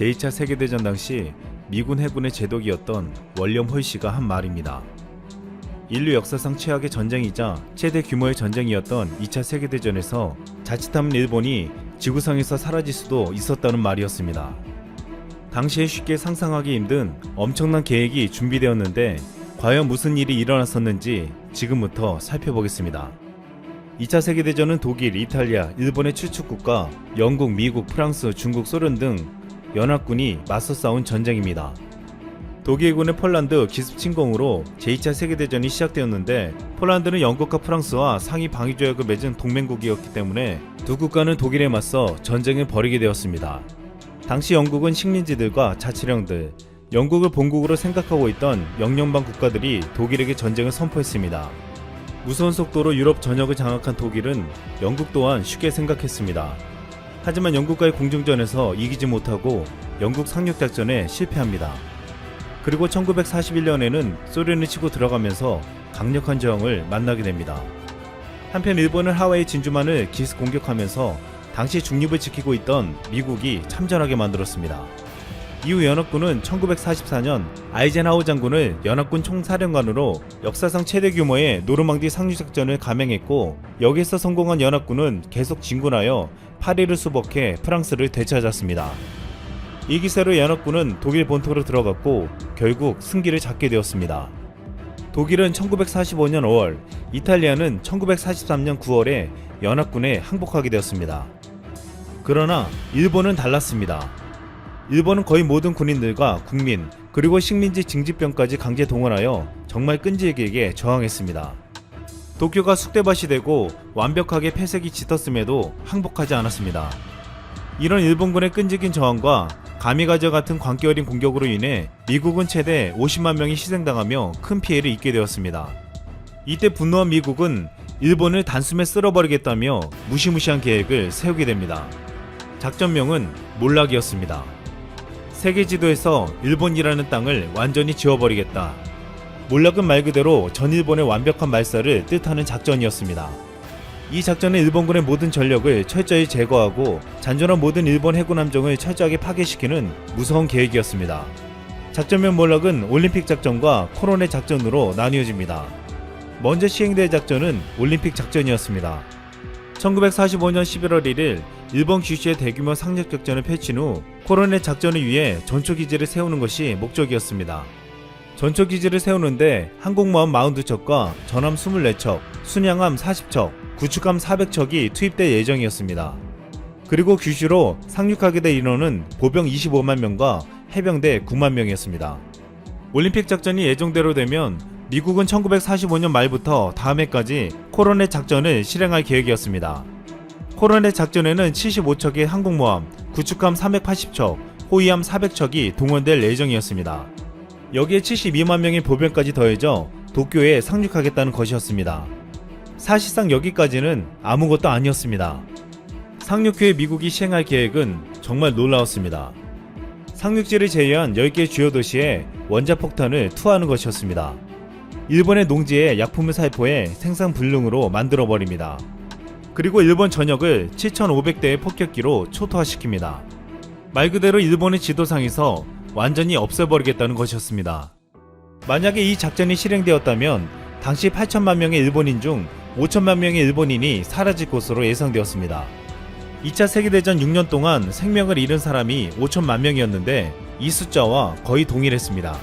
제2차 세계대전 당시 미군 해군의 제독이었던 월렴 홀씨가 한 말입니다. 인류 역사상 최악의 전쟁이자 최대 규모의 전쟁이었던 2차 세계대전에서 자칫하면 일본이 지구상에서 사라질 수도 있었다는 말이었습니다. 당시에 쉽게 상상하기 힘든 엄청난 계획이 준비되었는데 과연 무슨 일이 일어났었는지 지금부터 살펴보겠습니다. 2차 세계대전은 독일, 이탈리아, 일본의 추축국가, 영국, 미국, 프랑스, 중국, 소련 등 연합군이 맞서 싸운 전쟁입니다. 독일군의 폴란드 기습 침공으로 제2차 세계대전이 시작되었는데 폴란드는 영국과 프랑스와 상위 방위 조약을 맺은 동맹국이었기 때문에 두 국가는 독일에 맞서 전쟁을 벌이게 되었습니다. 당시 영국은 식민지들과 자치령들, 영국을 본국으로 생각하고 있던 영연방 국가들이 독일에게 전쟁을 선포했습니다. 무서운 속도로 유럽 전역을 장악한 독일은 영국 또한 쉽게 생각했습니다. 하지만 영국과의 공중전에서 이기지 못하고 영국 상륙작전에 실패합니다. 그리고 1941년에는 소련을 치고 들어가면서 강력한 저항을 만나게 됩니다. 한편 일본은 하와이 진주만을 기습 공격하면서 당시 중립을 지키고 있던 미국이 참전하게 만들었습니다. 이후 연합군은 1944년 아이젠하워 장군을 연합군 총사령관으로 역사상 최대 규모의 노르망디 상륙작전을 감행했고 여기서 성공한 연합군은 계속 진군하여 파리를 수복해 프랑스를 되찾았습니다. 이 기세로 연합군은 독일 본토로 들어갔고 결국 승기를 잡게 되었습니다. 독일은 1945년 5월, 이탈리아는 1943년 9월에 연합군에 항복하게 되었습니다. 그러나 일본은 달랐습니다. 일본은 거의 모든 군인들과 국민 그리고 식민지 징집병까지 강제 동원하여 정말 끈질기게 저항했습니다. 도쿄가 쑥대밭이 되고 완벽하게 폐색이 짙었음에도 항복하지 않았습니다. 이런 일본군의 끈질긴 저항과 가미가저 같은 광기 어린 공격으로 인해 미국은 최대 50만 명이 희생당하며 큰 피해를 입게 되었습니다. 이때 분노한 미국은 일본을 단숨에 쓸어버리겠다며 무시무시한 계획을 세우게 됩니다. 작전명은 몰락이었습니다. 세계 지도에서 일본이라는 땅을 완전히 지워버리겠다. 몰락은 말 그대로 전 일본의 완벽한 말살을 뜻하는 작전이었습니다. 이 작전은 일본군의 모든 전력을 철저히 제거하고 잔존한 모든 일본 해군 함정을 철저하게 파괴시키는 무서운 계획이었습니다. 작전명 몰락은 올림픽 작전과 코로네 작전으로 나뉘어집니다. 먼저 시행될 작전은 올림픽 작전이었습니다. 1945년 11월 1일 일본 규슈의 대규모 상륙 작전을 펼친 후 코로네 작전을 위해 전초 기지를 세우는 것이 목적이었습니다. 전초 기지를 세우는데 항공모함 42척과 전함 24척, 순양함 40척, 구축함 400척이 투입될 예정이었습니다. 그리고 규슈로 상륙하게 될 인원은 보병 25만 명과 해병대 9만 명이었습니다. 올림픽 작전이 예정대로 되면 미국은 1945년 말부터 다음 해까지 코로네 작전을 실행할 계획이었습니다. 코로네 작전에는 75척의 항공모함, 구축함 380척, 호위함 400척이 동원될 예정이었습니다. 여기에 72만 명의 보병까지 더해져 도쿄에 상륙하겠다는 것이었습니다. 사실상 여기까지는 아무것도 아니었습니다. 상륙 후에 미국이 시행할 계획은 정말 놀라웠습니다. 상륙지를 제외한 10개 주요 도시에 원자폭탄을 투하하는 것이었습니다. 일본의 농지에 약품을 살포해 생산 불능으로 만들어버립니다. 그리고 일본 전역을 7,500대의 폭격기로 초토화시킵니다. 말 그대로 일본의 지도상에서 완전히 없애버리겠다는 것이었습니다. 만약에 이 작전이 실행되었다면 당시 8천만 명의 일본인 중 5천만 명의 일본인이 사라질 것으로 예상되었습니다. 2차 세계대전 6년 동안 생명을 잃은 사람이 5천만 명이었는데 이 숫자와 거의 동일했습니다.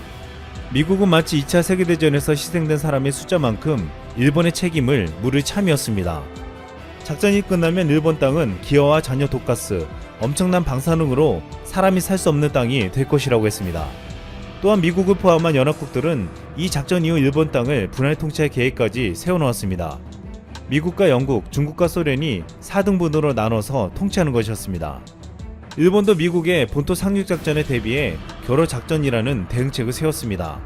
미국은 마치 2차 세계대전에서 희생된 사람의 숫자만큼 일본의 책임을 물을 참이었습니다. 작전이 끝나면 일본 땅은 기어와 잔여 독가스, 엄청난 방사능으로 사람이 살 수 없는 땅이 될 것이라고 했습니다. 또한 미국을 포함한 연합국들은 이 작전 이후 일본 땅을 분할 통치할 계획까지 세워놓았습니다. 미국과 영국, 중국과 소련이 4등분으로 나눠서 통치하는 것이었습니다. 일본도 미국의 본토 상륙 작전에 대비해 결호 작전이라는 대응책을 세웠습니다.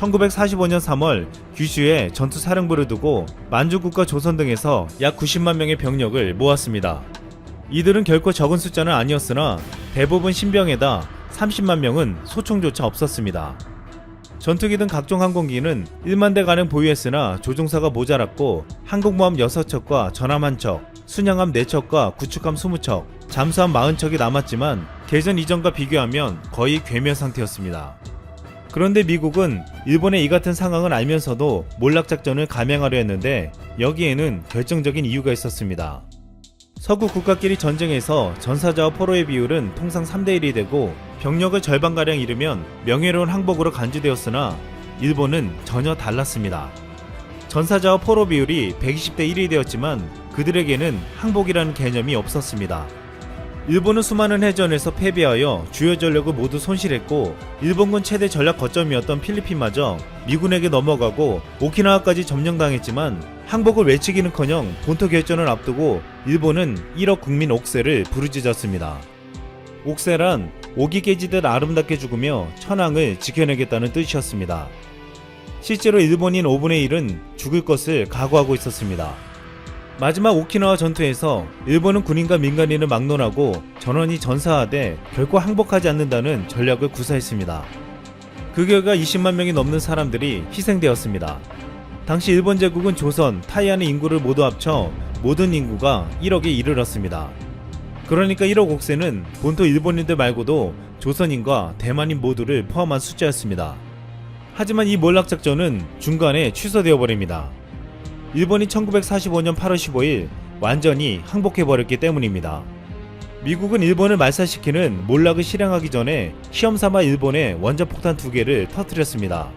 1945년 3월 규슈에 전투 사령부를 두고 만주국과 조선 등에서 약 90만 명의 병력을 모았습니다. 이들은 결코 적은 숫자는 아니었으나 대부분 신병에다 30만 명은 소총조차 없었습니다. 전투기 등 각종 항공기는 1만 대 가량 보유했으나 조종사가 모자랐고 항공모함 6척과 전함 1척, 순양함 4척과 구축함 20척, 잠수함 40척이 남았지만 개전 이전과 비교하면 거의 괴멸 상태였습니다. 그런데 미국은 일본의 이 같은 상황을 알면서도 몰락작전을 감행하려 했는데 여기에는 결정적인 이유가 있었습니다. 서구 국가끼리 전쟁에서 전사자와 포로의 비율은 통상 3대1이 되고 병력을 절반가량 잃으면 명예로운 항복으로 간주되었으나 일본은 전혀 달랐습니다. 전사자와 포로 비율이 120대 1이 되었지만 그들에게는 항복이라는 개념이 없었습니다. 일본은 수많은 해전에서 패배하여 주요 전력을 모두 손실했고 일본군 최대 전략 거점이었던 필리핀마저 미군에게 넘어가고 오키나와까지 점령당했지만 항복을 외치기는커녕 본토 결전을 앞두고 일본은 1억 국민 옥세를 부르짖었습니다. 옥세란 옥이 깨지듯 아름답게 죽으며 천황을 지켜내겠다는 뜻이었습니다. 실제로 일본인 5분의 1은 죽을 것을 각오하고 있었습니다. 마지막 오키나와 전투에서 일본은 군인과 민간인을 막론하고 전원이 전사하되 결코 항복하지 않는다는 전략을 구사했습니다. 그 결과 20만 명이 넘는 사람들이 희생되었습니다. 당시 일본 제국은 조선, 타이안의 인구를 모두 합쳐 모든 인구가 1억에 이르렀습니다. 그러니까 1억 옥세는 본토 일본인들 말고도 조선인과 대만인 모두를 포함한 숫자였습니다. 하지만 이 몰락작전은 중간에 취소되어 버립니다. 일본이 1945년 8월 15일 완전히 항복해버렸기 때문입니다. 미국은 일본을 말살시키는 몰락을 실행하기 전에 시험삼아 일본에 원자폭탄 두 개를 터뜨렸습니다.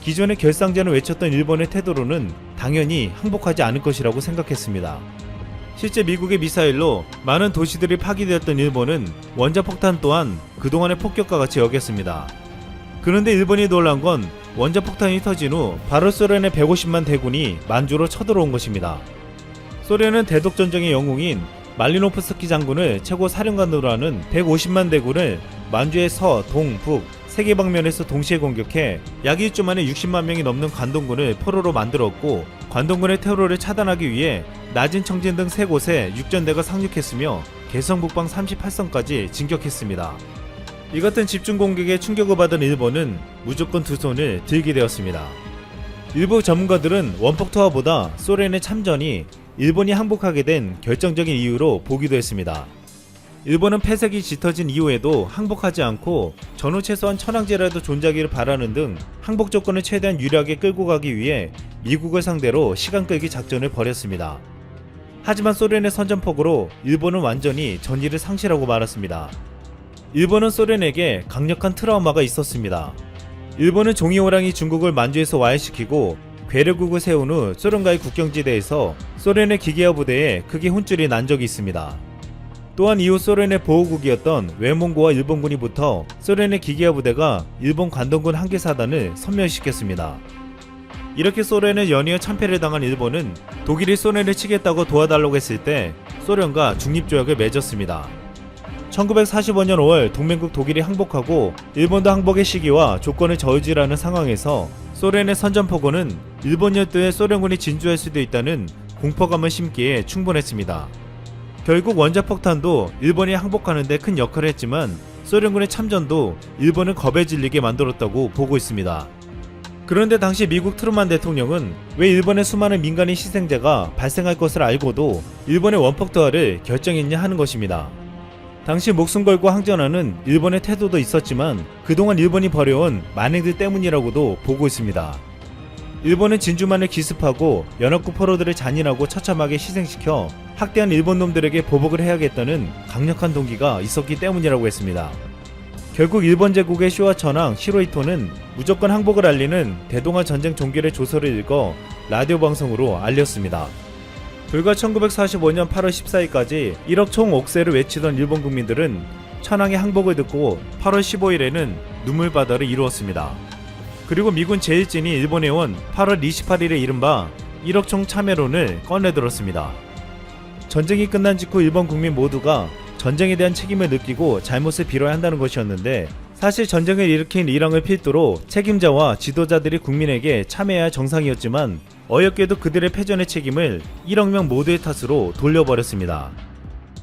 기존의 결상전을 외쳤던 일본의 태도로는 당연히 항복하지 않을 것이라고 생각했습니다. 실제 미국의 미사일로 많은 도시들이 파괴되었던 일본은 원자폭탄 또한 그동안의 폭격과 같이 여겼습니다. 그런데 일본이 놀란 건 원자폭탄이 터진 후 바로 소련의 150만 대군이 만주로 쳐들어온 것입니다. 소련은 대독전쟁의 영웅인 말리노프스키 장군을 최고 사령관으로 하는 150만 대군을 만주의 서, 동, 북, 세계 방면에서 동시에 공격해 약 1주 만에 60만 명이 넘는 관동군을 포로로 만들었고 관동군의 테러를 차단하기 위해 낮은 청진 등 세 곳에 육전대가 상륙했으며 개성 북방 38선까지 진격했습니다. 이 같은 집중 공격에 충격을 받은 일본은 무조건 두 손을 들게 되었습니다. 일부 전문가들은 원폭 투하보다 소련의 참전이 일본이 항복하게 된 결정적인 이유로 보기도 했습니다. 일본은 패색이 짙어진 이후에도 항복하지 않고 전후 최소한 천황제라도 존재하기를 바라는 등 항복 조건을 최대한 유리하게 끌고 가기 위해 미국을 상대로 시간 끌기 작전을 벌였습니다. 하지만 소련의 선전폭으로 일본은 완전히 전의를 상실하고 말았습니다. 일본은 소련에게 강력한 트라우마가 있었습니다. 일본은 종이호랑이 중국을 만주에서 와해시키고 괴뢰국을 세운 후 소련과의 국경지대에서 소련의 기계화 부대에 크게 혼쭐이 난 적이 있습니다. 또한 이후 소련의 보호국이었던 외몽고와 일본군이 붙어 소련의 기계화 부대가 일본 관동군 한개 사단을 섬멸시켰습니다. 이렇게 소련의 연이어 참패를 당한 일본은 독일이 소련을 치겠다고 도와달라고 했을 때 소련과 중립조약을 맺었습니다. 1945년 5월 동맹국 독일이 항복하고 일본도 항복의 시기와 조건을 저지라는 상황에서 소련의 선전포고는 일본 열도에 소련군이 진주할 수도 있다는 공포감을 심기에 충분했습니다. 결국 원자폭탄도 일본이 항복하는데 큰 역할을 했지만 소련군의 참전도 일본을 겁에 질리게 만들었다고 보고 있습니다. 그런데 당시 미국 트루만 대통령은 왜 일본의 수많은 민간인 희생자가 발생할 것을 알고도 일본의 원폭 투하를 결정했냐 하는 것입니다. 당시 목숨 걸고 항전하는 일본의 태도도 있었지만 그동안 일본이 벌여온 만행들 때문이라고도 보고 있습니다. 일본은 진주만을 기습하고 연합국 포로들을 잔인하고 처참하게 희생시켜 학대한 일본 놈들에게 보복을 해야겠다는 강력한 동기가 있었기 때문이라고 했습니다. 결국 일본 제국의 쇼와 천황 시로이토는 무조건 항복을 알리는 대동아 전쟁 종결의 조서를 읽어 라디오 방송으로 알렸습니다. 불과 1945년 8월 14일까지 1억 총 옥세를 외치던 일본 국민들은 천황의 항복을 듣고 8월 15일에는 눈물바다를 이루었습니다. 그리고 미군 제1진이 일본에 온 8월 28일에 이른바 1억 총 참여론을 꺼내들었습니다. 전쟁이 끝난 직후 일본 국민 모두가 전쟁에 대한 책임을 느끼고 잘못을 빌어야 한다는 것이었는데 사실 전쟁을 일으킨 이랑을 필두로 책임자와 지도자들이 국민에게 참여해야 정상이었지만 어이없게도 그들의 패전의 책임을 1억 명 모두의 탓으로 돌려버렸습니다.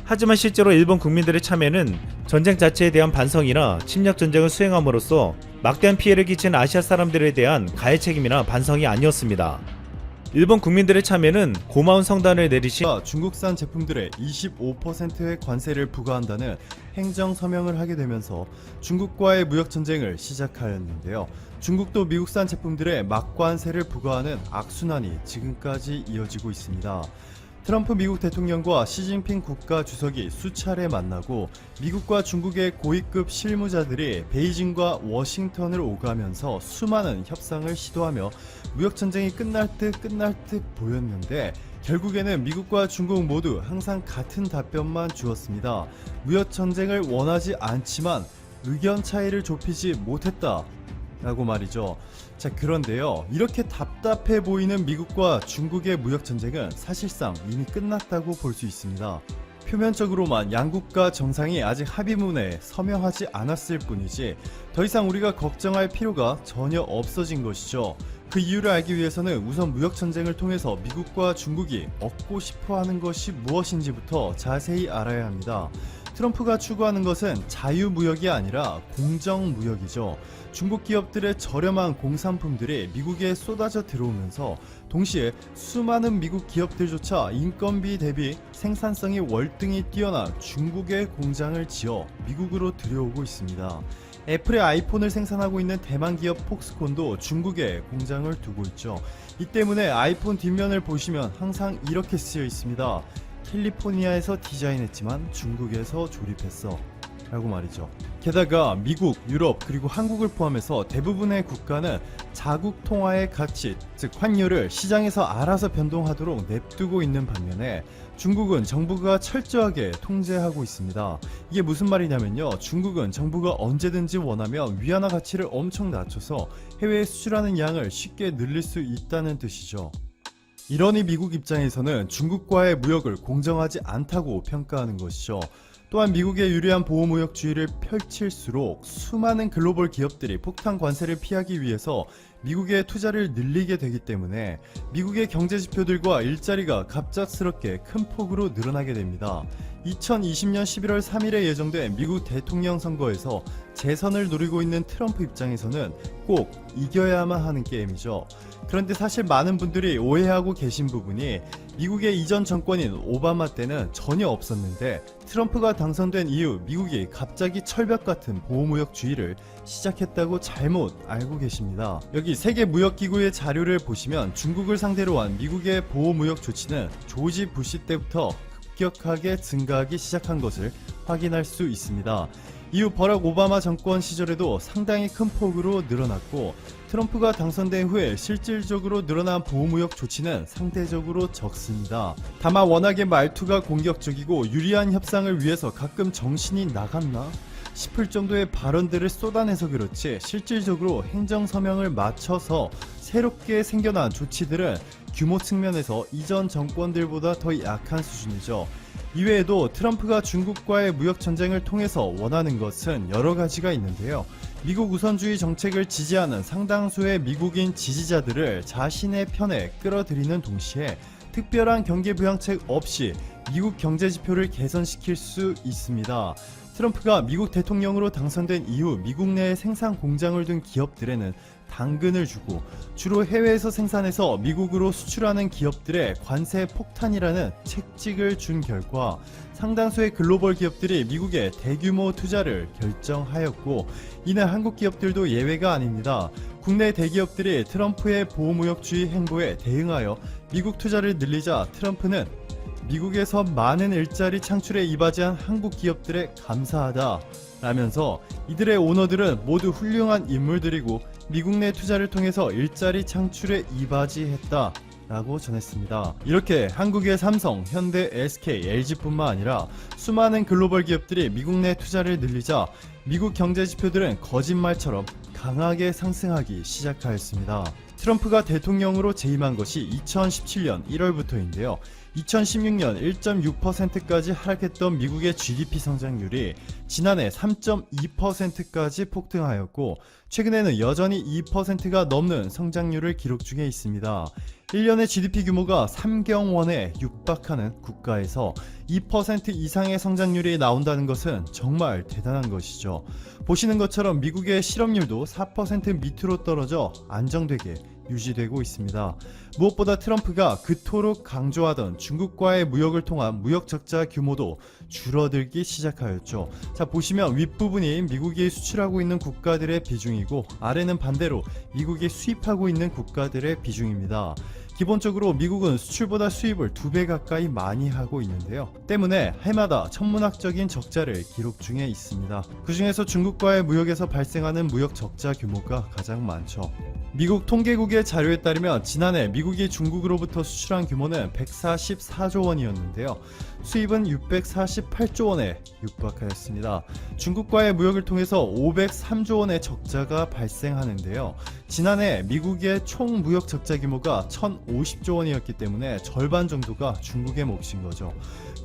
하지만 실제로 일본 국민들의 참여는 전쟁 자체에 대한 반성이나 침략 전쟁을 수행함으로써 막대한 피해를 끼친 아시아 사람들에 대한 가해 책임이나 반성이 아니었습니다. 일본 국민들의 참여는 고마운 성단을 내리신 가 중국산 제품들에 25%의 관세를 부과한다는 행정 서명을 하게 되면서 중국과의 무역 전쟁을 시작하였는데요. 중국도 미국산 제품들에 막관세를 부과하는 악순환이 지금까지 이어지고 있습니다. 트럼프 미국 대통령과 시진핑 국가 주석이 수차례 만나고 미국과 중국의 고위급 실무자들이 베이징과 워싱턴을 오가면서 수많은 협상을 시도하며 무역 전쟁이 끝날 듯 끝날 듯 보였는데 결국에는 미국과 중국 모두 항상 같은 답변만 주었습니다. 무역 전쟁을 원하지 않지만 의견 차이를 좁히지 못했다. 라고 말이죠. 자, 그런데요. 이렇게 답답해 보이는 미국과 중국의 무역 전쟁은 사실상 이미 끝났다고 볼 수 있습니다. 표면적으로만 양국가 정상이 아직 합의문에 서명하지 않았을 뿐이지 더 이상 우리가 걱정할 필요가 전혀 없어진 것이죠. 그 이유를 알기 위해서는 우선 무역 전쟁을 통해서 미국과 중국이 얻고 싶어 하는 것이 무엇인지부터 자세히 알아야 합니다. 트럼프가 추구하는 것은 자유무역이 아니라 공정무역이죠. 중국 기업들의 저렴한 공산품들이 미국에 쏟아져 들어오면서 동시에 수많은 미국 기업들조차 인건비 대비 생산성이 월등히 뛰어난 중국의 공장을 지어 미국으로 들여오고 있습니다. 애플의 아이폰을 생산하고 있는 대만 기업 폭스콘도 중국에 공장을 두고 있죠. 이 때문에 아이폰 뒷면을 보시면 항상 이렇게 쓰여 있습니다. 캘리포니아에서 디자인했지만 중국에서 조립했어. 라고 말이죠. 게다가 미국, 유럽, 그리고 한국을 포함해서 대부분의 국가는 자국 통화의 가치, 즉 환율을 시장에서 알아서 변동하도록 냅두고 있는 반면에 중국은 정부가 철저하게 통제하고 있습니다. 이게 무슨 말이냐면요. 중국은 정부가 언제든지 원하면 위안화 가치를 엄청 낮춰서 해외에 수출하는 양을 쉽게 늘릴 수 있다는 뜻이죠. 이러니 미국 입장에서는 중국과의 무역을 공정하지 않다고 평가하는 것이죠. 또한 미국의 유리한 보호무역주의를 펼칠수록 수많은 글로벌 기업들이 폭탄 관세를 피하기 위해서 미국의 투자를 늘리게 되기 때문에 미국의 경제 지표들과 일자리가 갑작스럽게 큰 폭으로 늘어나게 됩니다. 2020년 11월 3일에 예정된 미국 대통령 선거에서 재선을 노리고 있는 트럼프 입장에서는 꼭 이겨야만 하는 게임이죠. 그런데 사실 많은 분들이 오해하고 계신 부분이 미국의 이전 정권인 오바마 때는 전혀 없었는데 트럼프가 당선된 이후 미국이 갑자기 철벽 같은 보호무역주의를 시작했다고 잘못 알고 계십니다. 여기 세계무역기구의 자료를 보시면 중국을 상대로 한 미국의 보호무역 조치는 조지 부시 때부터 급격하게 증가하기 시작한 것을 확인할 수 있습니다. 이후 버락 오바마 정권 시절에도 상당히 큰 폭으로 늘어났고 트럼프가 당선된 후에 실질적으로 늘어난 보호무역 조치는 상대적으로 적습니다. 다만 워낙에 말투가 공격적이고 유리한 협상을 위해서 가끔 정신이 나갔나? 싶을 정도의 발언들을 쏟아내서 그렇지 실질적으로 행정 서명을 맞춰서 새롭게 생겨난 조치들은 규모 측면에서 이전 정권들보다 더 약한 수준이죠. 이외에도 트럼프가 중국과의 무역 전쟁을 통해서 원하는 것은 여러 가지가 있는데요. 미국 우선주의 정책을 지지하는 상당수의 미국인 지지자들을 자신의 편에 끌어들이는 동시에 특별한 경기 부양책 없이 미국 경제 지표를 개선시킬 수 있습니다. 트럼프가 미국 대통령으로 당선된 이후 미국 내에 생산 공장을 둔 기업들에는 당근을 주고 주로 해외에서 생산해서 미국으로 수출하는 기업들의 관세 폭탄이라는 책찍을 준 결과 상당수의 글로벌 기업들이 미국에 대규모 투자를 결정하였고 이는 한국 기업들도 예외가 아닙니다. 국내 대기업들이 트럼프의 보호무역주의 행보에 대응하여 미국 투자를 늘리자 트럼프는 미국에서 많은 일자리 창출에 이바지한 한국 기업들에 감사하다 라면서 이들의 오너들은 모두 훌륭한 인물들이고 미국 내 투자를 통해서 일자리 창출에 이바지했다 라고 전했습니다. 이렇게 한국의 삼성, 현대, SK, LG뿐만 아니라 수많은 글로벌 기업들이 미국 내 투자를 늘리자 미국 경제 지표들은 거짓말처럼 강하게 상승하기 시작하였습니다. 트럼프가 대통령으로 재임한 것이 2017년 1월부터인데요. 2016년 1.6%까지 하락했던 미국의 GDP 성장률이 지난해 3.2%까지 폭등하였고 최근에는 여전히 2%가 넘는 성장률을 기록 중에 있습니다. 1년의 GDP 규모가 3경원에 육박하는 국가에서 2% 이상의 성장률이 나온다는 것은 정말 대단한 것이죠. 보시는 것처럼 미국의 실업률도 4% 밑으로 떨어져 안정되게 유지되고 있습니다. 무엇보다 트럼프가 그토록 강조하던 중국과의 무역을 통한 무역 적자 규모도 줄어들기 시작하였죠. 자, 보시면 윗부분이 미국이 수출하고 있는 국가들의 비중이고 아래는 반대로 미국이 수입하고 있는 국가들의 비중입니다. 기본적으로 미국은 수출보다 수입을 두 배 가까이 많이 하고 있는데요. 때문에 해마다 천문학적인 적자를 기록 중에 있습니다. 그 중에서 중국과의 무역에서 발생하는 무역 적자 규모가 가장 많죠. 미국 통계국의 자료에 따르면 지난해 미국이 중국으로부터 수출한 규모는 144조 원이었는데요. 수입은 648조 원에 육박하였습니다. 중국과의 무역을 통해서 503조 원의 적자가 발생하는데요. 지난해 미국의 총 무역 적자 규모가 1,050조 원이었기 때문에 절반 정도가 중국의 몫인 거죠.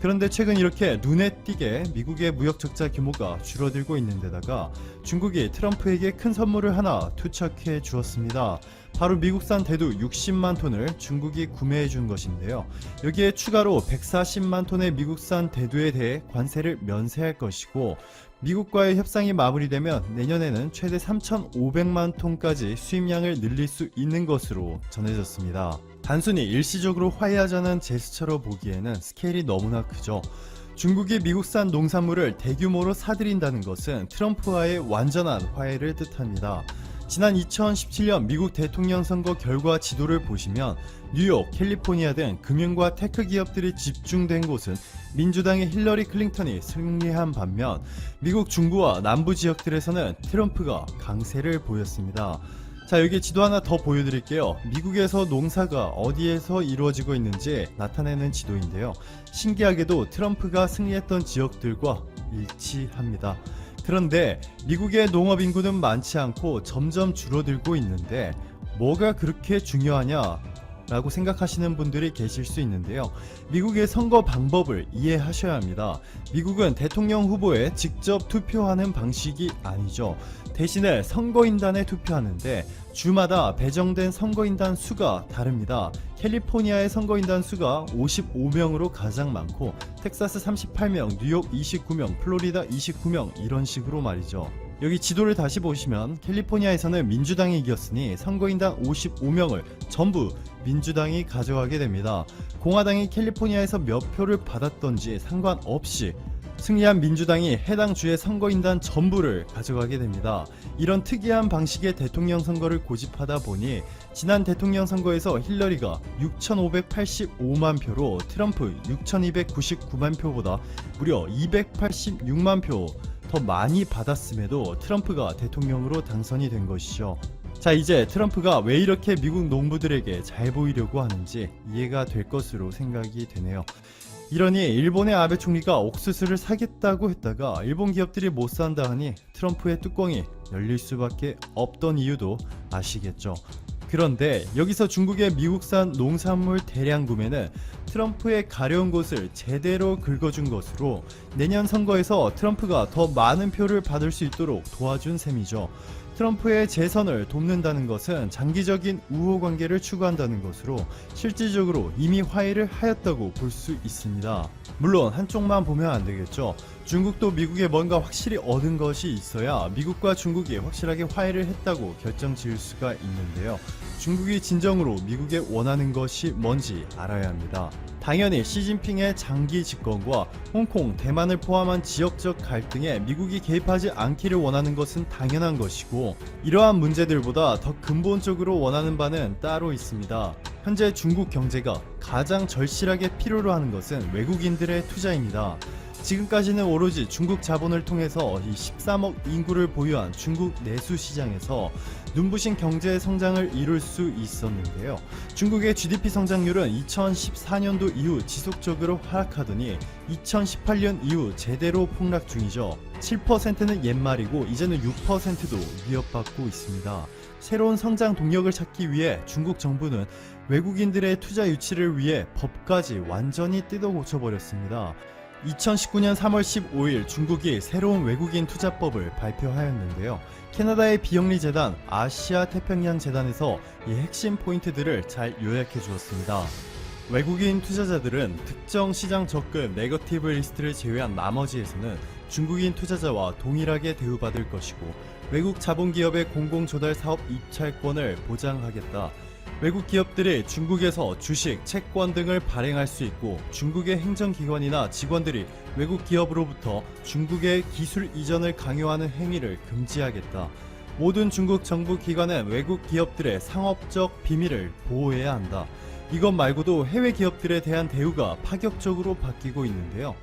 그런데 최근 이렇게 눈에 띄게 미국의 무역 적자 규모가 줄어들고 있는 데다가 중국이 트럼프에게 큰 선물을 하나 투척해 주었습니다. 바로 미국산 대두 60만 톤을 중국이 구매해 준 것인데요. 여기에 추가로 140만 톤의 미국산 대두에 대해 관세를 면세할 것이고 미국과의 협상이 마무리되면 내년에는 최대 3,500만 톤까지 수입량을 늘릴 수 있는 것으로 전해졌습니다. 단순히 일시적으로 화해하자는 제스처로 보기에는 스케일이 너무나 크죠. 중국이 미국산 농산물을 대규모로 사들인다는 것은 트럼프와의 완전한 화해를 뜻합니다. 지난 2017년 미국 대통령 선거 결과 지도를 보시면 뉴욕, 캘리포니아 등 금융과 테크 기업들이 집중된 곳은 민주당의 힐러리 클린턴이 승리한 반면 미국 중부와 남부 지역들에서는 트럼프가 강세를 보였습니다. 자, 여기 지도 하나 더 보여드릴게요. 미국에서 농사가 어디에서 이루어지고 있는지 나타내는 지도인데요. 신기하게도 트럼프가 승리했던 지역들과 일치합니다. 그런데 미국의 농업 인구는 많지 않고 점점 줄어들고 있는데 뭐가 그렇게 중요하냐? 라고 생각하시는 분들이 계실 수 있는데요. 미국의 선거 방법을 이해하셔야 합니다. 미국은 대통령 후보에 직접 투표하는 방식이 아니죠. 대신에 선거인단에 투표하는데 주마다 배정된 선거인단 수가 다릅니다. 캘리포니아의 선거인단 수가 55명으로 가장 많고 텍사스 38명, 뉴욕 29명, 플로리다 29명 이런 식으로 말이죠. 여기 지도를 다시 보시면 캘리포니아에서는 민주당이 이겼으니 선거인단 55명을 전부 민주당이 가져가게 됩니다. 공화당이 캘리포니아에서 몇 표를 받았던지 상관없이 승리한 민주당이 해당 주의 선거인단 전부를 가져가게 됩니다. 이런 특이한 방식의 대통령 선거를 고집하다 보니 지난 대통령 선거에서 힐러리가 6,585만 표로 트럼프 6,299만 표보다 무려 286만 표 더 많이 받았음에도 트럼프가 대통령으로 당선이 된 것이죠. 자 이제 트럼프가 왜 이렇게 미국 농부들에게 잘 보이려고 하는지 이해가 될 것으로 생각이 되네요. 이러니 일본의 아베 총리가 옥수수를 사겠다고 했다가 일본 기업들이 못 산다 하니 트럼프의 뚜껑이 열릴 수밖에 없던 이유도 아시겠죠. 그런데 여기서 중국의 미국산 농산물 대량 구매는 트럼프의 가려운 곳을 제대로 긁어준 것으로 내년 선거에서 트럼프가 더 많은 표를 받을 수 있도록 도와준 셈이죠. 트럼프의 재선을 돕는다는 것은 장기적인 우호 관계를 추구한다는 것으로 실질적으로 이미 화해를 하였다고 볼 수 있습니다. 물론 한쪽만 보면 안 되겠죠. 중국도 미국에 뭔가 확실히 얻은 것이 있어야 미국과 중국이 확실하게 화해를 했다고 결정 지을 수가 있는데요. 중국이 진정으로 미국에 원하는 것이 뭔지 알아야 합니다. 당연히 시진핑의 장기 집권과 홍콩, 대만을 포함한 지역적 갈등에 미국이 개입하지 않기를 원하는 것은 당연한 것이고 이러한 문제들보다 더 근본적으로 원하는 바는 따로 있습니다. 현재 중국 경제가 가장 절실하게 필요로 하는 것은 외국인들의 투자입니다. 지금까지는 오로지 중국 자본을 통해서 이 13억 인구를 보유한 중국 내수 시장에서 눈부신 경제 성장을 이룰 수 있었는데요. 중국의 GDP 성장률은 2014년도 이후 지속적으로 하락하더니 2018년 이후 제대로 폭락 중이죠. 7%는 옛말이고 이제는 6%도 위협받고 있습니다. 새로운 성장 동력을 찾기 위해 중국 정부는 외국인들의 투자 유치를 위해 법까지 완전히 뜯어 고쳐버렸습니다. 2019년 3월 15일 중국이 새로운 외국인 투자법을 발표하였는데요. 캐나다의 비영리 재단 아시아 태평양 재단에서 이 핵심 포인트들을 잘 요약해 주었습니다. 외국인 투자자들은 특정 시장 접근 네거티브 리스트를 제외한 나머지에서는 중국인 투자자와 동일하게 대우받을 것이고 외국 자본기업의 공공조달 사업 입찰권을 보장하겠다. 외국 기업들이 중국에서 주식, 채권 등을 발행할 수 있고 중국의 행정기관이나 직원들이 외국 기업으로부터 중국의 기술 이전을 강요하는 행위를 금지하겠다. 모든 중국 정부 기관은 외국 기업들의 상업적 비밀을 보호해야 한다. 이것 말고도 해외 기업들에 대한 대우가 파격적으로 바뀌고 있는데요.